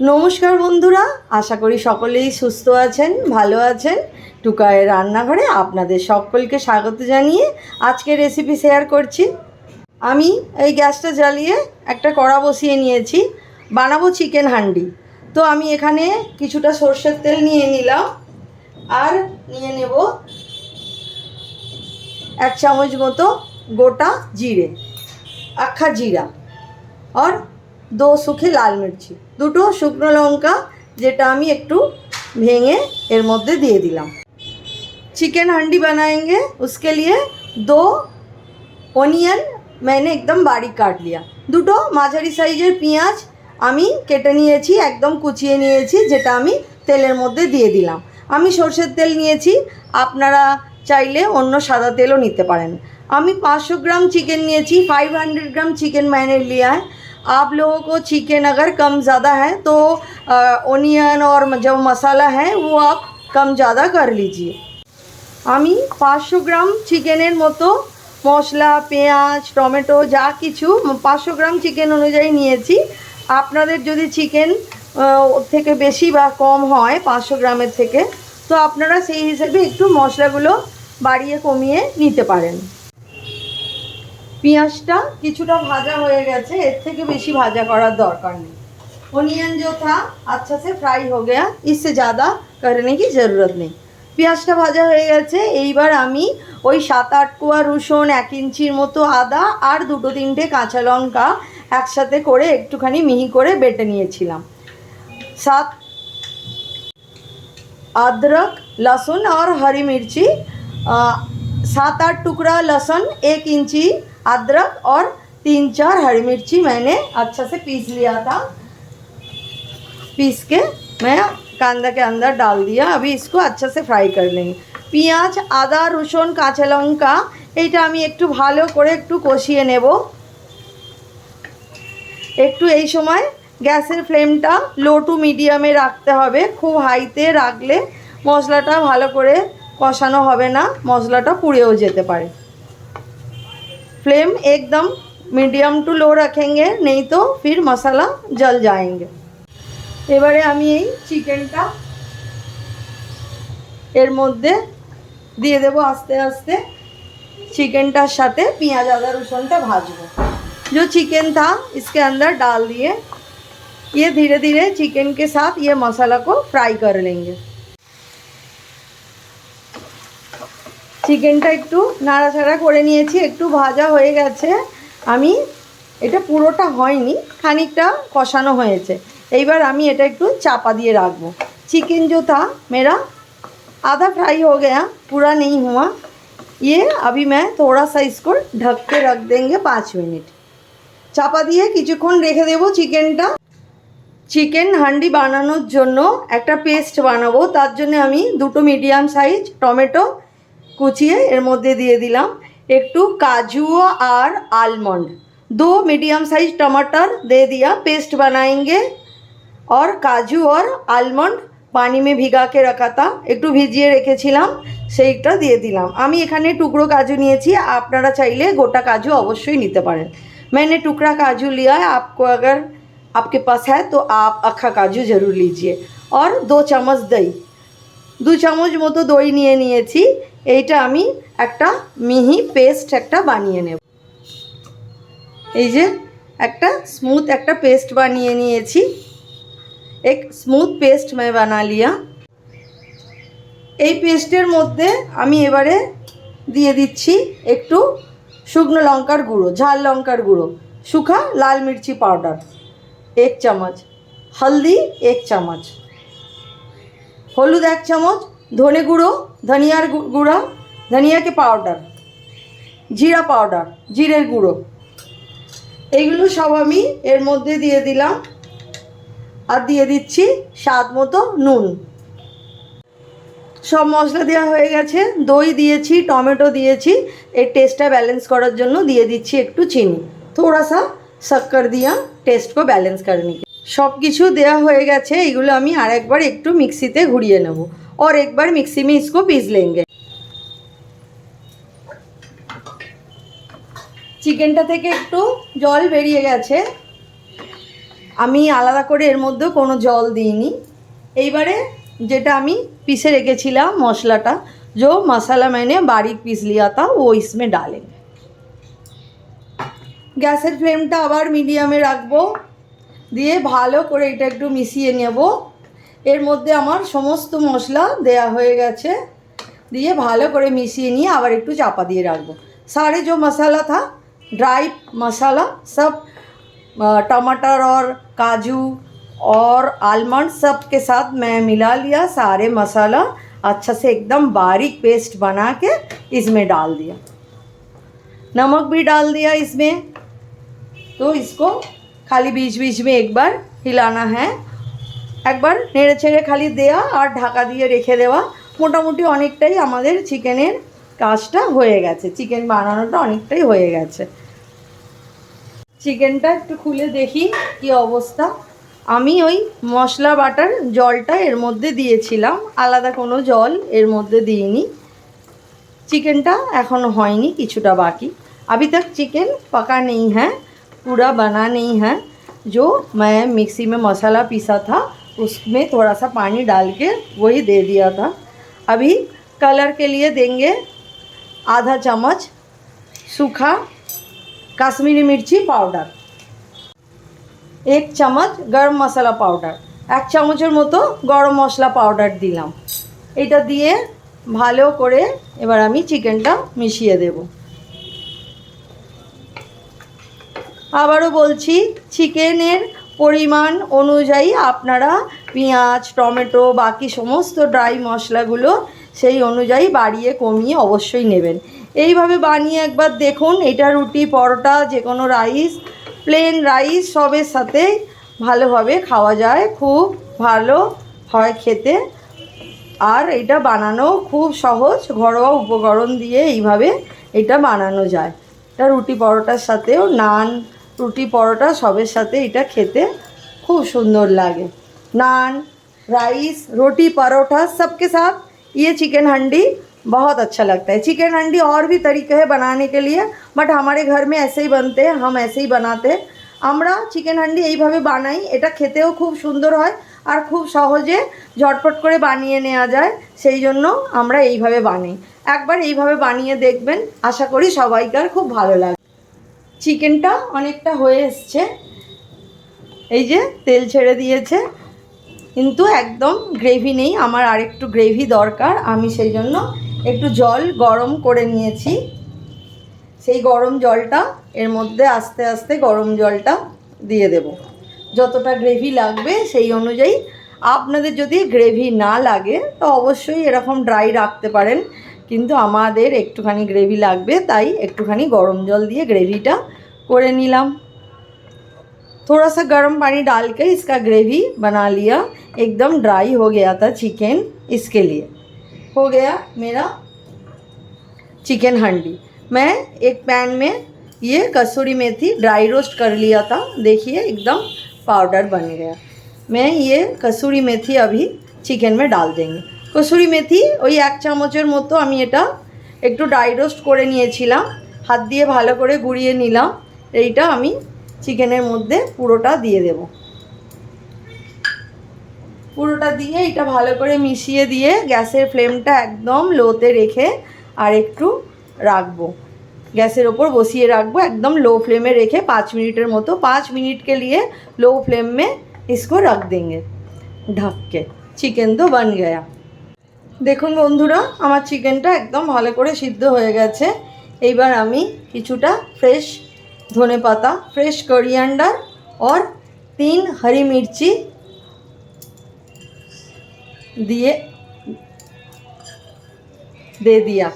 নমস্কার বন্ধুরা, আশা করি সকলেই সুস্থ আছেন, ভালো আছেন। টুকায়ের রান্নাঘরে আপনাদের সকলকে স্বাগত জানিয়ে আজকে রেসিপি শেয়ার করছি। আমি এই গ্যাসটা জ্বালিয়ে একটা কড়া বসিয়ে নিয়েছি, বানাবো চিকেন হান্ডি। তো আমি এখানে কিছুটা সর্ষের তেল নিয়ে নিলাম, আর নিয়ে নেব এক চামচ মতো গোটা জিরে, আখা জিরা, আর দো সুখি লাল মির্চি। দুটো শুকনো লঙ্কা, যেটা আমি একটু ভেঙে এর মধ্যে দিয়ে দিলাম। চিকেন হান্ডি बनाएंगे उसके লিয়ে দো অনিয়ন मैंने একদম বারিক কাট লিয়া। দুটো মাঝারি সাইজের পেঁয়াজ আমি কেটে নিয়েছি, একদম কুচিয়ে নিয়েছি, যেটা আমি তেলের মধ্যে দিয়ে দিলাম। আমি সর্ষের তেল নিয়েছি, আপনারা চাইলে অন্য সাদা তেলও নিতে পারেন। আমি পাঁচশো গ্রাম চিকেন নিয়েছি ফাইভ হান্ড্রেড গ্রাম চিকেন ম্যানের লিয়ায়। आप लोगों को चिकन अगर कम ज़्यादा है तो ओनियन और जो मसाला है वो आप कम ज़्यादा कर लीजिए আমি পাঁচশো গ্রাম চিকেনের মতো মশলা পেঁয়াজ টমেটো যা কিছু পাঁচশো গ্রাম চিকেন অনুযায়ী নিয়েছি আপনাদের যদি চিকেন থেকে বেশি বা কম হয় পাঁচশো গ্রামের থেকে তো আপনারা সেই হিসেবে একটু মশলাগুলো বাড়িয়ে কমিয়ে নিতে পারেন পেঁয়াজটা কিছুটা ভাজা হয়ে গেছে এর থেকে বেশি ভাজা করার দরকার নেই ओनियन जो था अच्छा से फ्राई हो गया इससे ज़्यादा करने की ज़रूरत नहीं পেঁয়াজটা ভাজা হয়ে গেছে এইবার আমি ওই সাত আট কোয়া রসুন এক ইঞ্চির মতো আদা আর দুটো তিনটে কাঁচা লঙ্কা একসাথে করে একটুখানি মিহি করে বেটে নিয়েছিলাম সাত अदरक लहसुन और हरी मिर्ची अ, सात आठ टुकड़ा लहसुन एक इंची अदरक और तीन चार हरी मिर्ची मैंने अच्छा से पीस लिया था पीस के मैं कांदा के अंदर डाल दिया अभी इसको अच्छा से फ्राई कर लेंगे পেঁয়াজ আদা রসুন কাঁচা লঙ্কা এইটা আমি একটু ভালো করে একটু কষিয়ে নেব একটু এই সময় গ্যাসের ফ্লেমটা লো টু মিডিয়ামে রাখতে হবে খুব হাইতে রাখলে মশলাটা ভালো করে কষানো হবে না মশলাটা পুড়েও যেতে পারে फ्लेम एकदम मीडियम टू लो रखेंगे नहीं तो फिर मसाला जल जाएंगे এবারে আমি এই চিকেনটা এর মধ্যে দিয়ে দেবো আস্তে আস্তে চিকেনটার সাথে পেঁয়াজ আদা রসুনটা भाजबो जो चिकन था इसके अंदर डाल दिए ये धीरे धीरे चिकन के साथ ये मसाला को फ्राई कर लेंगे চিকেনটা একটু নাড়াচাড়া করে নিয়েছি একটু ভাজা হয়ে গেছে আমি এটা পুরোটা হয়নি খানিকটা কষানো হয়েছে এইবার আমি এটা একটু চাপা দিয়ে রাখবো चिकन जो था मेरा आधा फ्राई हो गया पूरा नहीं हुआ ये अभी मैं थोड़ा सा इसको ढक के रख देंगे पाँच मिनट চাপা দিয়ে কিছুক্ষণ রেখে দেবো চিকেনটা চিকেন হান্ডি বানানোর জন্য একটা পেস্ট বানাবো তার জন্য আমি দুটো মিডিয়াম সাইজ টমেটো কুচিয়ে এর মধ্যে দিয়ে দিলাম একটু কাজু আর आलमंड दो मीडियम साइज टमाटर दे दिया पेस्ट बनाएंगे और কাজু আর আলমন্ড পানি মে ভিগা কে রাখা তা একটু ভিজিয়ে রেখেছিলাম সেইটা দিয়ে দিলাম আমি এখানে টুকরো কাজু নিয়েছি আপনারা চাইলে গোটা কাজু অবশ্যই নিতে পারেন मैंने टुकड़ा काजू लिया है आपको अगर आपके पास है तो आप अक्खा काजू ज़रूर लीजिए और दो চামচ দই দু চামচ মতো দই নিয়ে নিয়েছি এইটা আমি একটা মিহি পেস্ট একটা বানিয়ে নেব এই যে একটা স্মুথ একটা পেস্ট বানিয়ে নিয়েছি এক স্মুথ পেস্ট मैं बना लिया এই পেস্টের মধ্যে আমি এবারে দিয়ে দিচ্ছি একটু শুকনো লঙ্কার গুঁড়ো ঝাল লঙ্কার গুঁড়ো শুখা লাল মির্চি পাউডার এক চামচ হলদি এক চামচ হলুদ এক চামচ ধনে গুঁড়ো, ধনিয়ার গুঁড়া, ধনিয়াকে পাউডার জিরা পাউডার জিরের গুঁড়ো। এইগুলো সব আমি এর মধ্যে দিয়ে দিলাম আর দিয়ে দিচ্ছি স্বাদ মতো নুন। সব মশলা দেওয়া হয়ে গেছে, দই দিয়েছি, টমেটো দিয়েছি, এর টেস্টটা ব্যালেন্স করার জন্য দিয়ে দিচ্ছি একটু চিনি। থোড়া সা শক্কর দিয়া টেস্ট কো ব্যালেন্স করने के সব কিছু দেওয়া হয়ে গেছে এগুলো আমি আর একবার একটু মিক্সিতে ঘুরিয়ে নেব। और एक बार मिक्सी में इसको पीस लेंगे চিকেনটা থেকে একটু জল বেরিয়ে গেছে আমি আলাদা করে এর মধ্যে কোনো জল দিইনি এইবারে যেটা আমি পিষে রেখেছিলাম মশলাটা जो मसाला मैंने बारीक पीस लिया था वो इसमें डालेंगे গ্যাসের ফ্লেমটা আবার মিডিয়ামে রাখবো দিয়ে ভালো করে এটা একটু মিশিয়ে নেব এর মধ্যে আমার সমস্ত মশলা দেয়া হয়ে গেছে দিয়ে ভালো করে মিশিয়ে নিয়ে আবার একটু চাপা দিয়ে রাখবো सारे जो मसाला था ड्राई मसाला सब अ, टमाटर और काजू और आलमंड सब के साथ मैं मिला लिया सारे मसाला अच्छा से एकदम बारीक पेस्ट बना के इसमें डाल दिया नमक भी डाल दिया इसमें तो इसको खाली बीच बीच में एक बार हिलाना है একবার নেড়ে ছেড়ে খালি দেওয়া আর ঢাকা দিয়ে রেখে দেওয়া। মোটামুটি অনেকটাই আমাদের চিকেনের কাজটা হয়ে গেছে। চিকেন বানানোটা অনেকটাই হয়ে গেছে। চিকেনটা একটু খুলে দেখি কি অবস্থা। আমি ওই মশলা বাটার জলটা এর মধ্যে দিয়েছিলাম। আলাদা কোনো জল এর মধ্যে দিইনি। চিকেনটা এখনও হয়নি, কিছুটা বাকি। আবি तक চিকেন পাকা নেই হ্যাঁ? পুরা বানা নেই হ্যাঁ? জো मैं मिक्सी মশলা পিসা থা। उसमें थोड़ा सा पानी डाल के वही दे दिया था अभी कलर के लिए देंगे आधा चम्मच सूखा কাশ্মীরি মির্চি পাউডার এক চামচ গরম মশলা পাউডার এক চামচের মতো গরম মশলা পাউডার দিলাম এটা দিয়ে ভালো করে এবার আমি চিকেনটা মিশিয়ে দেব আবারও বলছি চিকেনের পরিমাণ অনুযায়ী আপনারা পেঁয়াজ, টমেটো, বাকি সমস্ত ড্রাই মশলাগুলো সেই অনুযায়ী বাড়িয়ে কমিয়ে অবশ্যই নেবেন। এইভাবে বানিয়ে একবার দেখুন, এটা রুটি, পরোটা যে কোনো রাইস প্লেন রাইস সবের সাথে ভালোভাবে খাওয়া যায়, খুব ভালো হয় খেতে। আর এটা বানানো খুব সহজ, ঘরোয়া উপকরণ দিয়ে এইভাবে এটা বানানো যায়। এটা রুটি, পরোটার সাথেও নান রুটি পরোটা সবের সাথে এটা খেতে খুব সুন্দর লাগে नान राइस रोटी परोठा सबके साथ ये चिकन हंडी बहुत अच्छा लगता है चिकन हंडी और भी तरीके हैं बनाने के लिए बट हमारे घर में ऐसे ही बनते हैं हम ऐसे ही बनाते हैं আমরা চিকেন হান্ডি এইভাবে বানাই এটা খেতেও খুব সুন্দর হয় আর খুব সহজে ঝটপট করে বানিয়ে নেওয়া যায় সেই জন্য আমরা এইভাবে বানাই একবার এইভাবে বানিয়ে দেখবেন আশা করি সবাইকার খুব ভালো লাগে চিকেনটা অনেকটা হয়ে এসছে। এই যে তেল ছেড়ে দিয়েছে। কিন্তু একদম গ্রেভি নেই, আমার আরেকটু গ্রেভি দরকার। আমি সেই জন্য একটু জল গরম করে নিয়েছি। সেই গরম জলটা, এর মধ্যে আস্তে আস্তে গরম জলটা দিয়ে দেব। যতটা গ্রেভি লাগবে সেই অনুযায়ী। আপনাদের যদি গ্রেভি না লাগে, তো অবশ্যই এরকম ড্রাই রাখতে পারেন। কিন্তু আমাদের একটুখানি গ্রেভি লাগবে, তাই खानी गरम जल दिए গ্রেভিটা করে নিলাম। थोड़ा सा गरम पानी डाल के इसका ग्रेवी बना लिया एकदम ड्राई हो गया था चिकन इसके लिए हो गया मेरा चिकन हंडी मैं एक पैन में ये कसूरी मेथी ड्राई रोस्ट कर लिया था देखिए एकदम पाउडर बन गया मैं ये कसूरी मेथी अभी चिकन में डाल देंगे কসুরি মেথি ওই এক চামচের মতো আমি এটা একটু ড্রাই রোস্ট করে নিয়েছিলাম হাত দিয়ে ভালো করে গুঁড়িয়ে নিলাম এইটা আমি চিকেনের মধ্যে পুরোটা দিয়ে দেব পুরোটা দিয়ে এটা ভালো করে মিশিয়ে দিয়ে গ্যাসের ফ্লেমটা একদম লোতে রেখে আর একটু রাখবো गैसेर ऊपर बसिए रखबो एकदम लो फ्लेम में रेखे पाँच मिनटर मतो पाँच मिनट के लिए लो फ्लेम में इसको रख देंगे ढक के চিকেন তো বান গয়া দেখুন বন্ধুরা, আমার চিকেনটা একদম ভালো করে সিদ্ধ হয়ে গেছে। এইবার আমি কিছুটা ফ্রেশ ধনে পাতা ফ্রেশ করিয়ান্ডার ওর তিন হরি মির্চি দিয়ে দে দিয়া।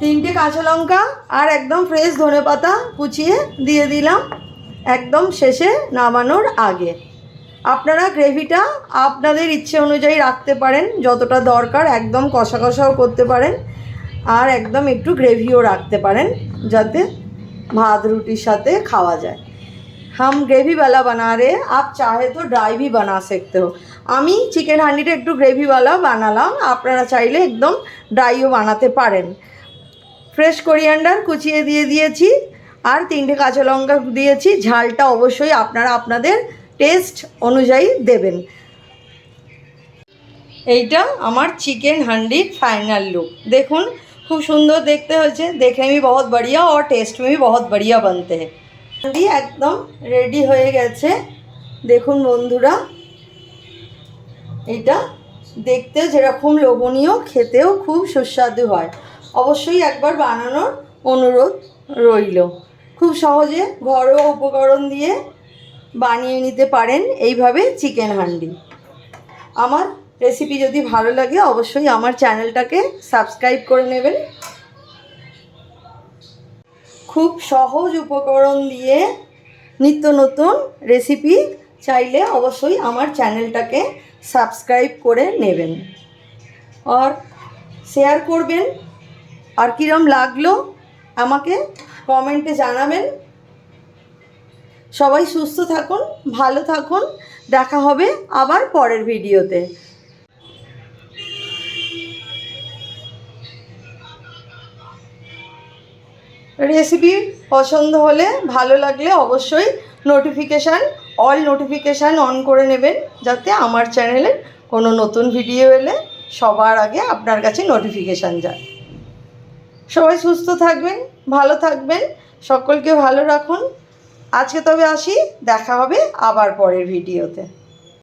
তিনটে কাঁচা লঙ্কা আর একদম ফ্রেশ ধনে পাতা কুচিয়ে দিয়ে দিলাম। একদম শেষে নামানোর আগে। আপনারা গ্রেভিটা আপনাদের ইচ্ছে অনুযায়ী রাখতে পারেন যতটা দরকার একদম কষা কষাও করতে পারেন আর একদম একটু গ্রেভিও রাখতে পারেন যাতে ভাত রুটির সাথে খাওয়া যায় हम ग्रेवी वाला बना रहे हैं आप चाहे तो ड्राई भी बना सकते हो আমি চিকেন হান্ডিটা একটু গ্রেভিওয়ালা বানালাম আপনারা চাইলে একদম ড্রাইও বানাতে পারেন ফ্রেশ কোরিয়ান্ডার কুচিয়ে দিয়ে দিয়েছি আর তিনটে কাঁচা লঙ্কা দিয়েছি ঝালটা অবশ্যই আপনারা আপনাদের টেস্ট অনুযায়ী দেবেন। এইটা আমার চিকেন হান্ডির ফাইনাল লুক। দেখুন, খুব সুন্দর দেখতে হয়েছে। দেখে আমি বহুত বড়িয়া ও টেস্ট মেবি বহুত বড়িয়া বানতে হ্যাঁ একদম রেডি হয়ে গেছে। দেখুন বন্ধুরা এটা দেখতে যেরকম লোভনীয়, খেতেও খুব সুস্বাদু হয়। অবশ্যই একবার বানানোর অনুরোধ রইল। খুব সহজে ঘরোয়া উপকরণ দিয়ে বানিয়ে নিতে পারেন এইভাবে চিকেন হান্ডি। আমার রেসিপি যদি ভালো লাগে, অবশ্যই আমার চ্যানেলটাকে সাবস্ক্রাইব করে নেবেন। খুব সহজ উপকরণ দিয়ে নিত্য নতুন রেসিপি চাইলে অবশ্যই আমার চ্যানেলটাকে সাবস্ক্রাইব করে নেবেন। আর শেয়ার করবেন। আর কীরম লাগল আমাকে কমেন্টে জানাবেন। সবাই সুস্থ থাকুন, ভালো থাকুন। দেখা হবে আবার পরের ভিডিওতে। রেসিপি পছন্দ হলে, ভালো লাগলে অবশ্যই নোটিফিকেশান অল নোটিফিকেশান অন করে নেবেন, যাতে আমার চ্যানেলে কোনো নতুন ভিডিও এলে সবার আগে আপনার কাছে নোটিফিকেশান যায়। সবাই সুস্থ থাকবেন, ভালো থাকবেন, সকলকে ভালো রাখুন। আজকে তবে আসি দেখা হবে আবার পরের ভিডিওতে।